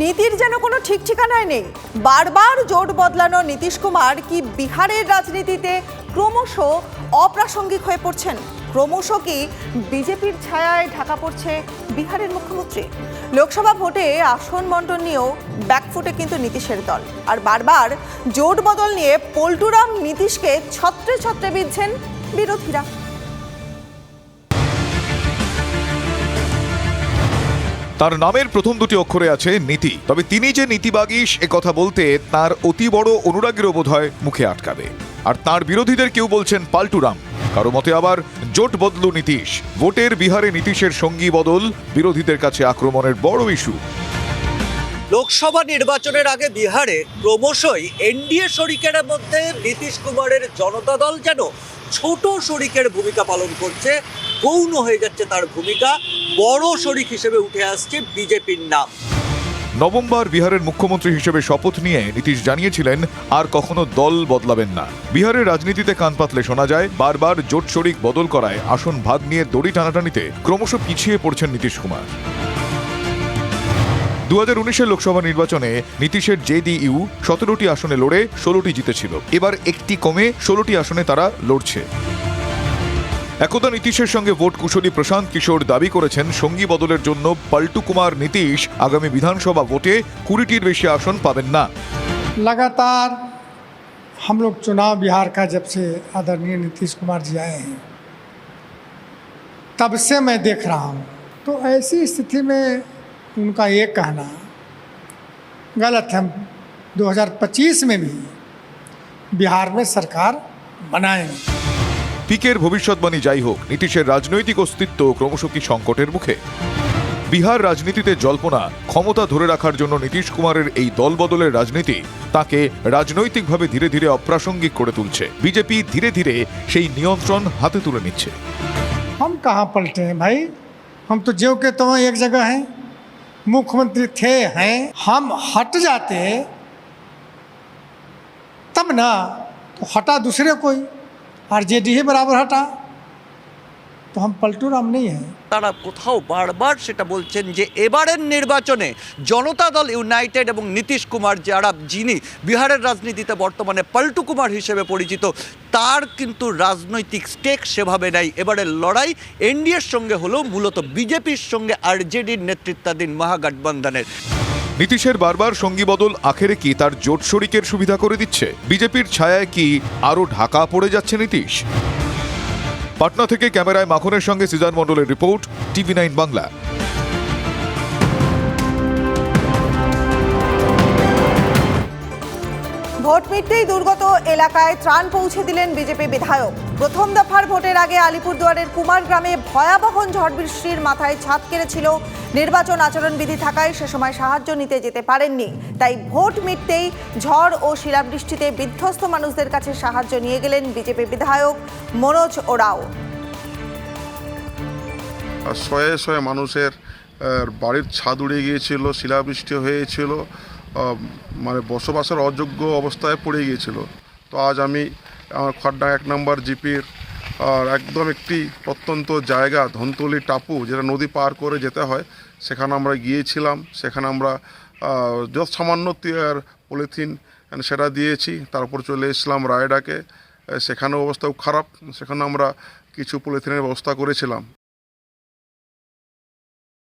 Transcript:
নীতির যেন কোনো ঠিক ঠিকানায় নেই। বারবার জোট বদলানো নীতিশ কুমার কি বিহারের রাজনীতিতে ক্রমশ অপ্রাসঙ্গিক হয়ে পড়ছেন? ক্রমশ কি বিজেপির ছায়ায় ঢাকা পড়ছে বিহারের মুখ্যমন্ত্রী? লোকসভা ভোটে আসন বন্টন নিয়েও ব্যাকফুটে কিন্তু নীতিশের দল। আর বারবার জোট বদল নিয়ে পল্টুরাম নীতিশকে ছত্রে ছত্রে বিঁধছেন বিরোধীরা। তার নামের প্রথম দুটি অক্ষরে আছে নীতি। তবে তিনি যে নীতিবাগীশ, এ কথা বলতে তার অতি বড় অনুরাগীরও বোধ হয় মুখে আটকাবে। আর তার বিরোধীদের কেউ বলছেন পাল্টুরাম। কারও মতে আবার জোট বদলু নীতিশ। ভোটের বিহারে নীতিশের সঙ্গী বদল বিরোধীদের কাছে আক্রমণের বড় ইস্যু। লোকসভা নির্বাচনের আগে বিহারে ক্রমশই এনডিএ শরিকের মধ্যে নীতিশ কুমারের জনতা দল যেন ছোট শরিকের ভূমিকা পালন করছে গৌণ হয়ে যাচ্ছে তার ভূমিকা। বড় শরিক হিসেবে উঠে আসছে বিজেপির নাম। নভেম্বর বিহারের মুখ্যমন্ত্রী হিসেবে শপথ নিয়ে নীতিশ জানিয়েছিলেন, আর কখনো দল বদলাবেন না। বিহারের রাজনীতিতে কান পাতলে শোনা যায়, বারবার জোট শরিক বদল করায় আসন ভাগ নিয়ে দড়ি টানাটানিতে ক্রমশ পিছিয়ে পড়ছেন নীতিশ কুমার। দু হাজার উনিশের লোকসভা নির্বাচনে নীতিশের জেডিইউ সতেরোটি আসনে লড়ে ষোলোটি জিতেছিল। এবার একটি কমে ষোলোটি আসনে তারা লড়ছে। একদা নীতিশের সঙ্গে ভোট কুশলী প্রশান্ত কিশোর দাবি করেছেন সঙ্গী বদলের জন্য পাল্টু কুমার নীতিশ আগামী বিধানসভা ভোটে কুড়িটির বেশি আসন পাবেন না लगातार हम लोग चुनाव बिहार का जब से आदरणीय नीतीश कुमार जी आए हैं तब से मैं देख रहा हूँ तो ऐसी स्थिति में उनका ये कहना गलत है 2025 में भी बिहार में सरकार बनाएंगे পিকের ভবিষ্যৎবাণী যাই হোক নীতিশের রাজনৈতিক অস্তিত্ব ক্রমশ কি সংকটের মুখে বিহার রাজনীতিতে জল্পনা ক্ষমতা ধরে রাখার জন্য নীতিশ কুমারের এই দলবদলের রাজনীতি তাকে রাজনৈতিকভাবে ধীরে ধীরে অপ্রাসঙ্গিক করে তুলছে বিজেপি ধীরে ধীরে সেই নিয়ন্ত্রণ হাতে তুলে নিচ্ছে हम कहाँ पलटे हैं भाई हम तो ज्यों के तो एक जगह हैं मुख्यमंत्री थे हैं हम हट जाते तब ना तो हटा दूसरे कोई और जे डी बराबर हटा तो हम पलटू राम नहीं हैं তারা কোথাও বারবার সেটা বলছেন যে এবারের নির্বাচনে জনতা দল ইউনাইটেড এবং নীতিশ কুমার যারা যিনি বিহারের রাজনীতিতে বর্তমানে পাল্টু কুমার হিসেবে পরিচিত তার কিন্তু রাজনৈতিক স্টেক সেভাবে নাই এবারের লড়াই এনডিএর সঙ্গে হলেও মূলত বিজেপির সঙ্গে আরজেডির নেতৃত্বাধীন মহাগঠবন্ধনের নীতিশের বারবার সঙ্গী বদল আখেরে কি তার জোট শরিকের সুবিধা করে দিচ্ছে? বিজেপির ছায়ায় কি আরও ঢাকা পড়ে যাচ্ছে নীতিশ? পাটনা থেকে ক্যামেরায় মাখনের সঙ্গে সিজান মণ্ডলের রিপোর্ট, টিভি নাইন বাংলা। মিটতেই দুর্গত এলাকায় ত্রাণ পৌঁছে দিলেন বিজেপি বিধায়ক। প্রথম দফার ভোটের আগে আলিপুরদুয়ারের কুমার গ্রামে ভয়াবহ ঝড় বৃষ্টির মাথায় ছাদ কেড়েছিল। নির্বাচন আচরণবিধি থাকায় সে সময় সাহায্য নিতে যেতে পারেননি। তাই ভোট মিটতেই ঝড় ও শিলাবৃষ্টিতে বিধ্বস্ত মানুষদের কাছে সাহায্য নিয়ে গেলেন বিজেপি বিধায়ক মনোজ ওরাও। শয়ে শয়ে মানুষের বাড়ির ছাদ উড়ে গিয়েছিল, শিলাবৃষ্টি হয়েছিল। মানে বসবাসের অযোগ্য অবস্থায় পড়ে গিয়েছিল। তো আজ আমি আমার খড়ডা এক নম্বর জিপির, আর একদম একটি প্রত্যন্ত জায়গা, ধনতলি টাপু, যেটা নদী পার করে যেতে হয়, সেখানে আমরা গিয়েছিলাম। সেখানে আমরা যত সামান্য তি- পলিথিন সেটা দিয়েছি। তারপর চলে এসেছিলাম রায়ডাকে। সেখানেও অবস্থাও খারাপ। সেখানে আমরা কিছু পলিথিনের ব্যবস্থা করেছিলাম।